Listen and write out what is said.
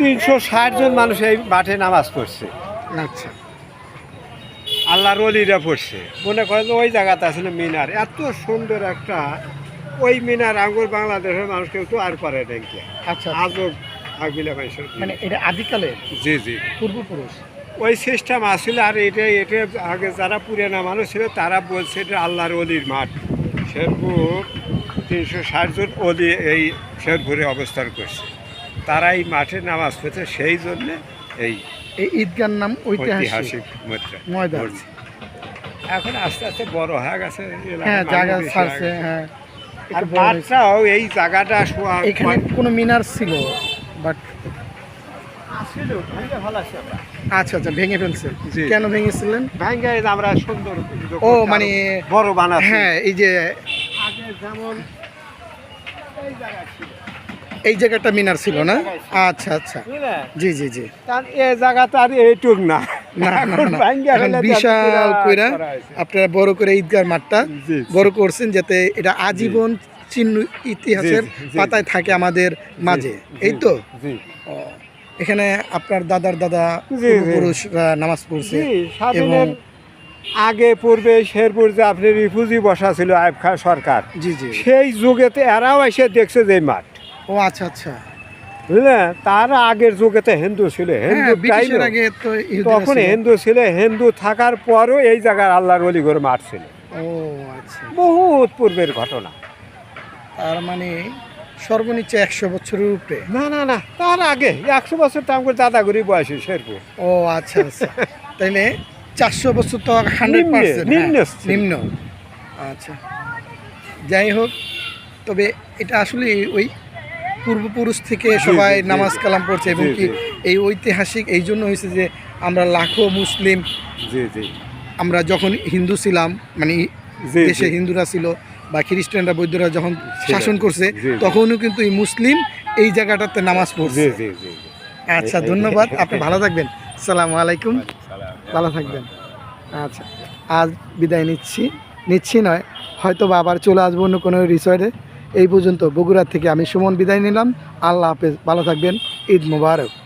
তিনশো ষাট জন মানুষ এই মাঠে নামাজ পড়ছে। আচ্ছা। আল্লাহর অলিরা পড়ছে। মনে করেন ওই জায়গাতে আসলে মিনার। এত সুন্দর একটা ওই মিনার আঙ্গুর বাংলাদেশের মানুষ কেউ তো আর পারে নাকি আচ্ছা। আজও আগবিলা মানুষের মানে এটা আদিকালের? জি জি। পূর্বপুরুষ? ওই সিস্টেম আসছিল আর এটা এটা আগে যারা পুরানা মানুষ ছিল তারা বলছে এটা আল্লাহর অলির মাঠ। শেরপুর তিনশো ষাট জন অলি এই শেরপুরে অবস্থান করছে। তারা এই মাঠে নামাজ পড়ছে সেই জন্যে এই এই ঈদগার নাম ঐতিহাসিক ময়দান। এখন আস্তে আস্তে বড় হয়ে গেছে হ্যাঁ জায়গা ছাড়ছে হ্যাঁ। আর মাঠটাও এই জায়গাটা এখানে কোনো মিনার ছিল বাট। আচ্ছা আচ্ছা ভেঙে ফেলছে। কেন ভেঙেছিলেন? ভাঙে আমরা সুন্দর ও, মানে বড় বানাচ্ছি। হ্যাঁ এই যে আগে যেমন এই জায়গা ছিল। এই জায়গাটা মিনার ছিল না? আচ্ছা আচ্ছা। জি জি জি। কারণ এই জায়গাটা আর এইটুক না। বিশাল কইরা আপনারা বড় করে ঈদগার মাঠটা বড় করছেন যাতে এটা আজীবন চিহ্ন ইতিহাসের। পাতায় থাকে আমাদের মাঝে। এই তো? জি। এখানে আপনার দাদার দাদা। পুরুষরা নামাজ পড়ছে স্বাধীনের আগে পূর্বে শেরপুর যে আপনি রিফিউজি বসা ছিল আইব খান সরকার জি জি। সেই যুগেতে এরাও এসে দেখছে যে এই মাঠ। ও আচ্ছা আচ্ছা। বুঝলেন তার আগের যুগেতে হিন্দু ছিল। হিন্দু হ্যাঁ টাইমে তো ইহুদিরা তখন হিন্দু ছিল। হিন্দু থাকার পরও এই জায়গার আল্লাহর অলি করে মাঠ ছিল। ও আচ্ছা। বহুত পূর্বের ঘটনা। তার মানে সর্বনিচ্চ একশো বছরের উপরে? না না না তার আগে। একশো বছর তো আমার দাদাগুড়ি বয়সী শেরপুর। ও আচ্ছা আচ্ছা। তাইলে চারশো বছর তো হান্ড্রেড নিম্ন নিম্ন। আচ্ছা। যাই হোক তবে এটা আসলে ওই পূর্বপুরুষ থেকে সবাই নামাজ কালাম পড়ছে এবং কি এই ঐতিহাসিক এই জন্য হয়েছে যে আমরা লাখো মুসলিম জি জি। আমরা যখন হিন্দু ছিলাম মানে দেশে হিন্দুরা ছিল বা খ্রিস্টানরা বৌদ্ধরা যখন শাসন করছে। তখনও কিন্তু এই মুসলিম এই জায়গাটাতে নামাজ পড়ছে। আচ্ছা ধন্যবাদ। আপনি ভালো থাকবেন। সালামু আলাইকুম। ভালো থাকবেন। আচ্ছা আজ বিদায় নিচ্ছি। নিচ্ছি নয় হয়তো বা আবার চলে আসব অন্য কোনো রিসর্টে এই পর্যন্ত বগুড়ার থেকে আমি সুমন বিদায় নিলাম। আল্লাহ হাফেজ ভালো থাকবেন। ঈদ মুবারক।